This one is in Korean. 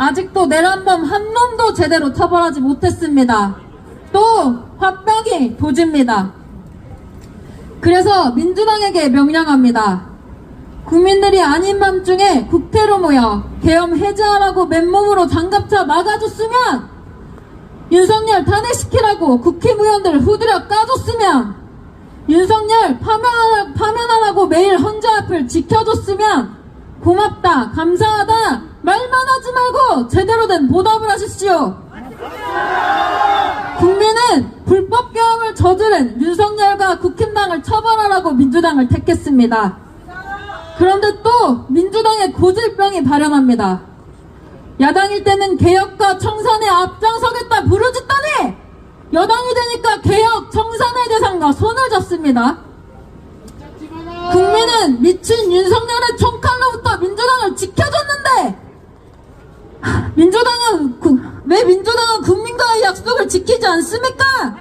아직도 내란범 한 놈도 제대로 처벌하지 못했습니다. 또 화병이 도집니다. 그래서 민주당에게 명령합니다. 국민들이 아닌 밤중에 국회로 모여 계엄 해제하라고 맨몸으로 장갑차 막아줬으면 윤석열 탄핵시키라고 국회의원들 후드려 까줬으면 윤석열 파면하라, 파면하라고 매일 헌재 앞을 지켜줬으면 고맙다 감사하다 말만 하지 말고 제대로 된 보답을 하십시오. 국민은 불법 계엄을 저지른 윤석열과 국힘당을 처벌하라고 민주당을 택했습니다. 그런데 또 민주당의 고질병이 발현합니다. 야당일 때는 개혁과 청산에 앞장서겠다 부르짖더니 여당이 되니까 개혁, 청산의 대상과 손을 잡습니다. 국민은 미친 윤석열의 총칼로부터 민주당을 지켜줬는데 하, 민주당은 구- 왜 민주당은 국민과의 약속을 지키지 않습니까?